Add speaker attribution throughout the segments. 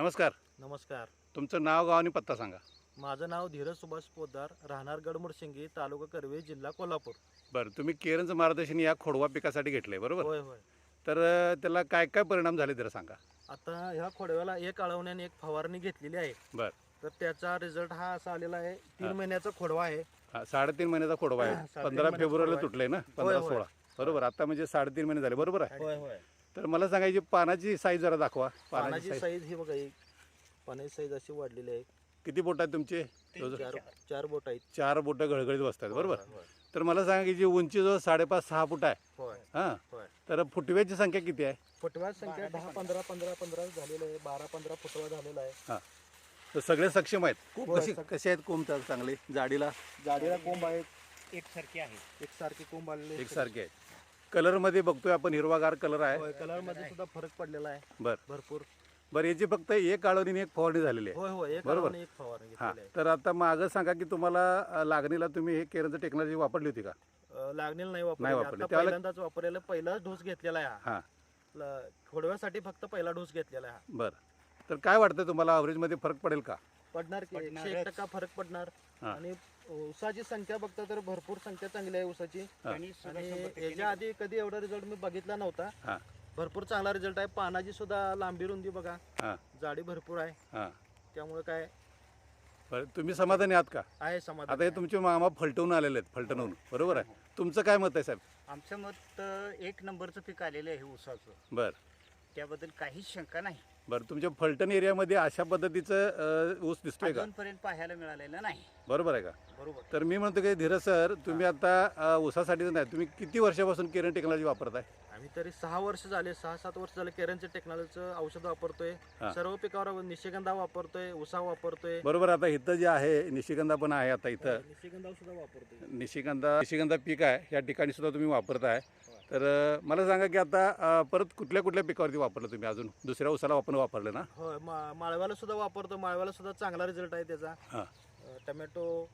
Speaker 1: नमस्कार.
Speaker 2: नमस्कार.
Speaker 1: तुमचं नाव गाव आणि पत्ता सांगा.
Speaker 2: माझं नाव धीरज सुभाष पोद्दार राहणार गडमुडशिंगी तालुका करवे जिल्हा कोल्हापूर.
Speaker 1: बरं तुम्ही केरनचं मार्गदर्शन या खोडवा पिकासाठी घेतलंय बरोबर?
Speaker 2: होय होय.
Speaker 1: तर अं, त्याला काय काय परिणाम झाले जरा सांगा.
Speaker 2: आता ह्या खोडव्याला एक आळवण्याने एक फवारणी घेतलेली आहे.
Speaker 1: बरं.
Speaker 2: तर त्याचा रिझल्ट हा असा आलेला आहे तीन
Speaker 1: हा.
Speaker 2: महिन्याचा खोडवा आहे.
Speaker 1: हा, साडेतीन महिन्याचा खोडवा आहे.
Speaker 2: साडेतीन
Speaker 1: पंधरा
Speaker 2: महिन्याचा
Speaker 1: फेब्रुवारीला
Speaker 2: खोडवा आहे.
Speaker 1: तुटलंय ना? पंधरा
Speaker 2: होय.
Speaker 1: सोळा. बरोबर आता म्हणजे साडेतीन महिने झाले बरोबर आहे?
Speaker 2: होय होय.
Speaker 1: तर मला सांगायची पानाची साईज जरा दाखवा. पानाची साईज
Speaker 2: साईज ही बघा ही पानाची साईज अशी वाढलेली आहे.
Speaker 1: किती बोट आहेत तुमचे?
Speaker 2: चार चार बोट आहेत.
Speaker 1: चार बोटं गळगळीत बसतात बरोबर? तर मला सांगा की जी उंची जो साडेपाच सहा फूट आहे.
Speaker 2: होय
Speaker 1: हां?
Speaker 2: होय.
Speaker 1: तर फुटव्याची संख्या किती आहे?
Speaker 2: फुटव्या संख्या दहा पंधरा पंधरा पंधरा झालेलं आहे. बारा पंधरा फुटवा झालेला आहे.
Speaker 1: हां. तर सगळे सक्षम आहेत? खूप
Speaker 2: होय,
Speaker 1: कशी
Speaker 2: सग-
Speaker 1: कशी आहेत कोंब चांगली? जाडीला?
Speaker 2: जाडीला कोंब आहेत.
Speaker 3: एकसारखी आहे.
Speaker 2: एकसारखे कोंब आलेले आहेत.
Speaker 1: एकसारखे आहेत. कलरमध्ये बघतोय आपण हिरवागार कलर आहे
Speaker 2: कलरमध्ये सुद्धा फरक पडलेला आहे
Speaker 1: बर
Speaker 2: भरपूर
Speaker 1: बरं याची फक्त एक काळवणी आणि एक फवारणी झालेली आहे
Speaker 2: होय होय एक
Speaker 1: बरोबर.
Speaker 2: आणि एक फवारणी
Speaker 1: हां
Speaker 2: घेतलेली आहे
Speaker 1: तर आता मागं सांगा की तुम्हाला अं, लागणीला तुम्ही हे केरनचं टेक्नॉलॉजी वापरली होती का
Speaker 2: अं, लागणीला नाही
Speaker 1: नाही
Speaker 2: वापरले
Speaker 1: वापरली.
Speaker 2: आता
Speaker 1: त्याला-
Speaker 2: पहिल्यांदाच वापरलेला पहिला डोस घेतलेला आहे हा.
Speaker 1: हां
Speaker 2: ल- फक्त पहिला डोस घेतलेला आहे हा.
Speaker 1: बरं तर काय वाटतं तुम्हाला ॲव्हरेजमध्ये फरक पडेल का
Speaker 2: पडणार की एकशे एक. टक्का फरक पडणार
Speaker 1: हां.
Speaker 2: आणि ऊसाची संख्या बघता तर भरपूर संख्या चांगली आहे ऊसाची.
Speaker 1: हां.
Speaker 3: आणि
Speaker 2: याच्या आधी कधी एवढा रिझल्ट मी बघितला नव्हता.
Speaker 1: हां.
Speaker 2: भरपूर चांगला रिझल्ट आहे. पानाची सुद्धा लांबी रुंदी बघा.
Speaker 1: हां.
Speaker 2: जाडी भरपूर आहे.
Speaker 1: हां.
Speaker 2: त्यामुळे काय?
Speaker 1: तुम्ही समाधानी आहात का?
Speaker 2: आहे समाधान.
Speaker 1: आता हे तुमचे मामा फलटवून आलेले आहेत फलटणहून बरोबर आहे? तुमचं काय मत आहे साहेब?
Speaker 3: आमचं मत एक नंबरचं पीक आलेलं आहे ऊसाचं.
Speaker 1: बरं.
Speaker 3: त्याबद्दल काहीच शंका नाही.
Speaker 1: बरं तुमच्या फलटण एरियामध्ये अशा पद्धतीचं अं, ऊस दिसतोय का?
Speaker 3: अजूनपर्यंत पाहायला मिळालेलं नाही.
Speaker 1: बरोबर आहे का?
Speaker 3: बरोबर.
Speaker 1: तर मी म्हणतो की धीरज सर तुम्ही आता अं, ऊसासाठी नाही तुम्ही किती वर्षापासून केरन टेक्नॉलॉजी वापरताय?
Speaker 2: आम्ही तरी सहा वर्ष झाले सहा सात वर्ष झाले केरनचे टेक्नॉलॉजीचं औषध वापरतोय.
Speaker 1: हा.
Speaker 2: सर्व पिकावर निशिगंधा वापरतोय उसा वापरतोय.
Speaker 1: बरोबर आता इथं जे आहे निशिगंधा पण आहे आता इथं.
Speaker 2: निशिगंधा सुद्धा वापरतोय.
Speaker 1: निशिगंधा निशिगंधा पीक आहे या ठिकाणी सुद्धा तुम्ही वापरताय. तर मला सांगा की आता परत कुठल्या कुठल्या पिकावरती वापरलं तुम्ही अजून? दुसऱ्या ऊसाला आपण वापरलं ना?
Speaker 2: मा- माळव्याला सुद्धा वापरतो. माळव्याला सुद्धा चांगला रिझल्ट आहे त्याचा.
Speaker 1: हां.
Speaker 2: टमॅटो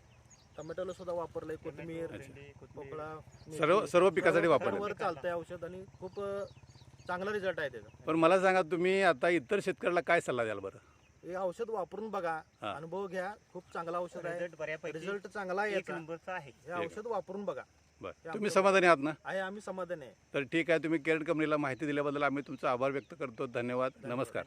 Speaker 2: टमॅटोला सुद्धा वापरलंय कोथिंबीर भोपळा.
Speaker 1: सर्व सर्व पिकासाठी वापरलं
Speaker 2: चालतंय औषध आणि खूप चांगला रिझल्ट आहे त्याचा.
Speaker 1: पण मला सांगा तुम्ही आता इतर शेतकऱ्याला काय सल्ला द्याल बरं?
Speaker 2: हे औषध वापरून बघा
Speaker 1: हा.
Speaker 2: अनुभव घ्या. खूप चांगला औषध आहे.
Speaker 3: रिझल्ट बऱ्यापैकी
Speaker 2: रिझल्ट चांगला
Speaker 3: आहे.
Speaker 2: हे औषध वापरून बघा.
Speaker 1: बरं. तुम्ही समाधानी आहात ना?
Speaker 2: आहे आम्ही समाधान आहे.
Speaker 1: तर ठीक आहे तुम्ही केरन कंपनीला माहिती दिल्याबद्दल आम्ही तुमचा आभार व्यक्त करतो. धन्यवाद. नमस्कार.